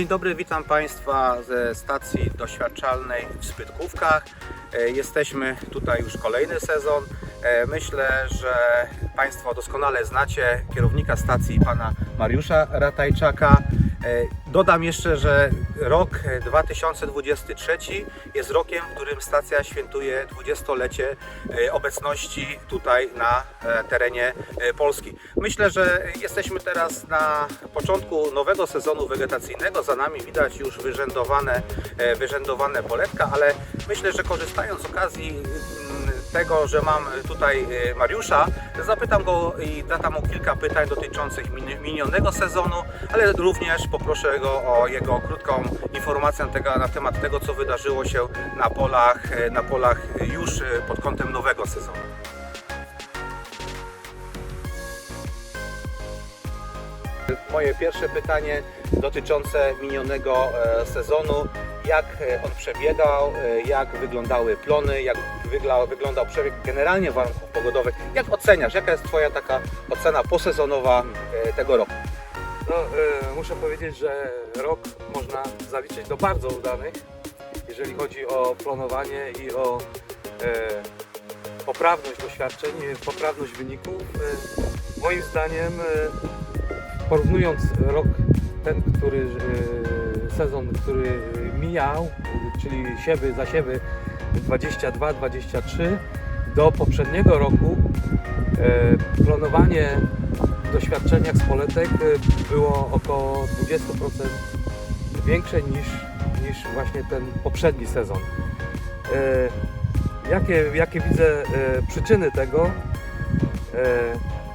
Dzień dobry, witam Państwa ze stacji doświadczalnej w Spytkówkach. E, Jesteśmy tutaj już kolejny sezon. E, Myślę, że Państwo doskonale znacie kierownika stacji, pana Mariusza Ratajczaka. E, Dodam jeszcze, że rok 2023 jest rokiem, w którym stacja świętuje 20-lecie e, obecności tutaj na e, terenie e, Polski. Myślę, że jesteśmy teraz na początku nowego sezonu wegetacyjnego. Za nami widać już wyrzędowane, e, wyrzędowane poletka, ale myślę, że korzystając z okazji tego, że mam tutaj e, Mariusza, zapytam go i zadam mu kilka pytań dotyczących min- minionego sezonu, ale również poproszę go o jego krótką informację na, temat tego, co wydarzyło się na polach, e, na polach już e, pod kątem nowego sezonu. Moje pierwsze pytanie dotyczące minionego e, sezonu. Jak e, on przebiegał, e, jak wyglądały plony, jak wyglądał przebieg generalnie warunków pogodowych. Jak oceniasz, jaka jest Twoja taka ocena posezonowa e, tego roku? No, muszę powiedzieć, że rok można zaliczyć do bardzo udanych, jeżeli chodzi o planowanie i o poprawność doświadczeń, poprawność wyników. Moim zdaniem, porównując rok ten, który sezon, który mijał, czyli siewy, zasiewy 22-23 do poprzedniego roku, e, planowanie w doświadczeniach z poletek e, było około 20% większe niż, niż właśnie ten poprzedni sezon. E, Jakie, jakie widzę przyczyny tego?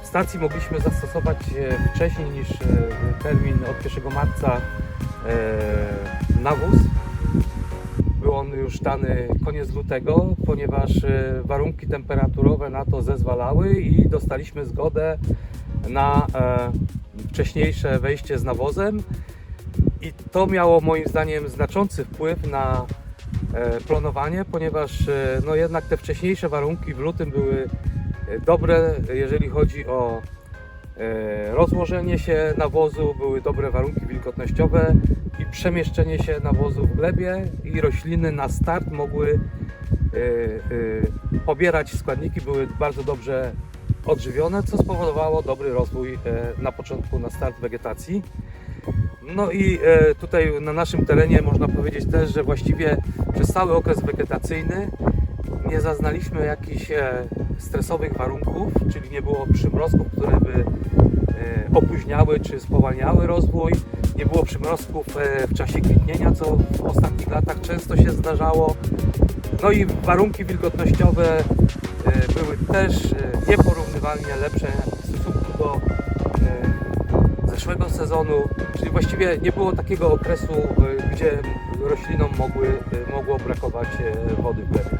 W stacji mogliśmy zastosować wcześniej niż termin od 1 marca nawóz. Był on już dany koniec lutego, ponieważ e, warunki temperaturowe na to zezwalały i dostaliśmy zgodę na e, wcześniejsze wejście z nawozem. I to miało moim zdaniem znaczący wpływ na e, planowanie, ponieważ no jednak te wcześniejsze warunki w lutym były dobre, jeżeli chodzi o rozłożenie się nawozu, były dobre warunki wilgotnościowe i przemieszczenie się nawozu w glebie i rośliny na start mogły e, e, pobierać składniki, były bardzo dobrze odżywione, co spowodowało dobry rozwój e, na początku, na start wegetacji. No i e, tutaj na naszym terenie można powiedzieć też, że właściwie przez cały okres wegetacyjny nie zaznaliśmy jakichś e, stresowych warunków, czyli nie było przymrozków, które by e, opóźniały czy spowalniały rozwój. Nie było przymrozków e, w czasie kwitnienia, co w ostatnich latach często się zdarzało. No i warunki wilgotnościowe e, były też nieporównywalnie lepsze w stosunku do zeszłego sezonu, czyli właściwie nie było takiego okresu, gdzie roślinom mogły, e, mogło brakować e, wody w glebie.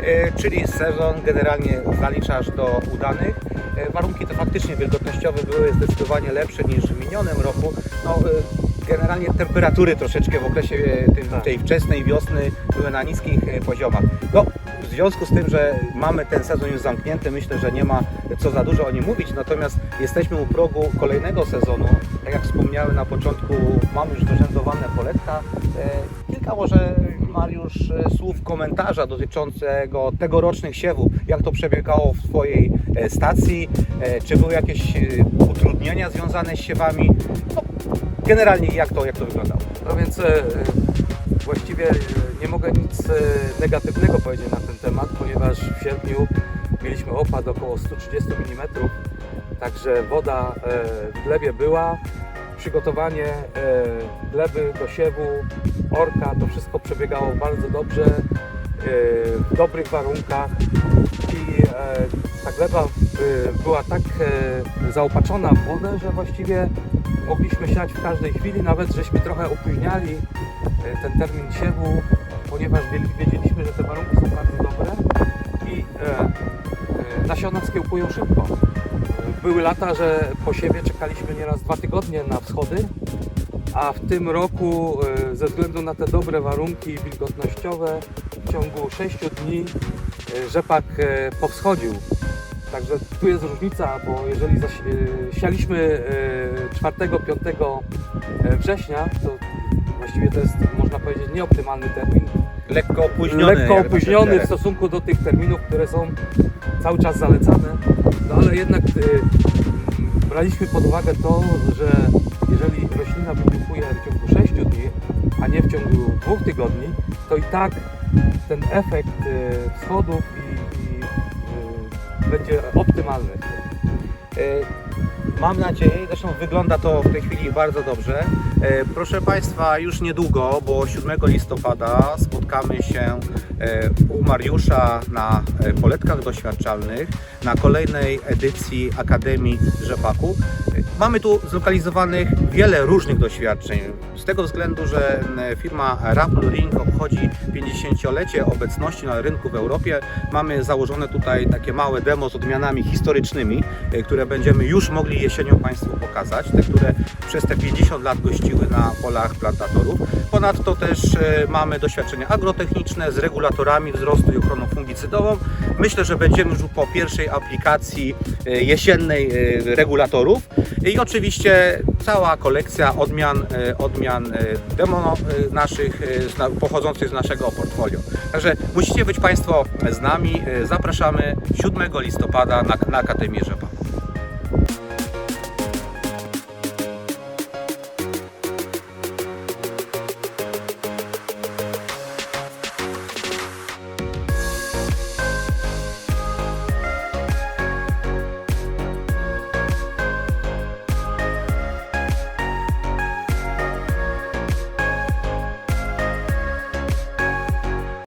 E, Czyli sezon generalnie zaliczasz do udanych. E, Warunki to faktycznie wilgotnościowe były zdecydowanie lepsze niż w minionym roku. No, e, generalnie temperatury troszeczkę w okresie tym, Tak. tej wczesnej wiosny były na niskich poziomach. No, związku z tym, że mamy ten sezon już zamknięty, myślę, że nie ma co za dużo o nim mówić, natomiast jesteśmy u progu kolejnego sezonu. Tak jak wspomniałem na początku, mamy już wyrzędowane poletka. E, Kilka może Mariusz e, słów komentarza dotyczącego tegorocznych siewów. Jak to przebiegało w Twojej e, stacji? Czy były jakieś utrudnienia związane z siewami? No, generalnie jak to, jak to wyglądało? No więc właściwie nie mogę nic e, negatywnego powiedzieć na ten temat, ponieważ w sierpniu mieliśmy opad około 130 mm, także woda e, w glebie była. Przygotowanie e, gleby do siewu, orka, to wszystko przebiegało bardzo dobrze, w dobrych warunkach i ta gleba była tak zaopatrzona w wodę, że właściwie mogliśmy siać w każdej chwili, nawet żeśmy trochę opóźniali ten termin siewu, ponieważ wiedzieli- wiedzieliśmy, że te warunki są bardzo dobre i e, e, nasiona skiełkują szybko. Były lata, że po siewie czekaliśmy nieraz dwa tygodnie na wschody, a w tym roku e, ze względu na te dobre warunki wilgotnościowe w ciągu 6 dni rzepak powschodził. Także tu jest różnica, bo jeżeli sialiśmy e, 4-5 września, to właściwie to jest, można powiedzieć, nieoptymalny termin. Lekko opóźniony. Lekko na opóźniony ten w stosunku do tych terminów, które są cały czas zalecane. No ale jednak y, mm, braliśmy pod uwagę to, że jeżeli roślina wybuchuje w ciągu 6 dni, a nie w ciągu dwóch tygodni, to i tak ten efekt y, wschodów i, i y, będzie optymalny. E, Mam nadzieję, zresztą wygląda to w tej chwili bardzo dobrze. E, Proszę Państwa, już niedługo, bo 7 listopada spotkamy się e, u Mariusza na e, poletkach doświadczalnych na kolejnej edycji Akademii Rzepaku. Mamy tu zlokalizowanych wiele różnych doświadczeń. Z tego względu, że firma Rappel Ring obchodzi 50-lecie obecności na rynku w Europie, mamy założone tutaj takie małe demo z odmianami historycznymi, e, które będziemy już mogli jesienią Państwu pokazać, te, które przez te 50 lat gościły na polach plantatorów. Ponadto też e, mamy doświadczenia agrotechniczne z regulatorami wzrostu i ochroną fungicydową. Myślę, że będziemy już po pierwszej aplikacji e, jesiennej regulatorów i oczywiście cała kolekcja odmian, e, odmian e, demo e, naszych, pochodzących z naszego portfolio. Także musicie być Państwo z nami. Zapraszamy 7 listopada na, na Akademię Rzepaku.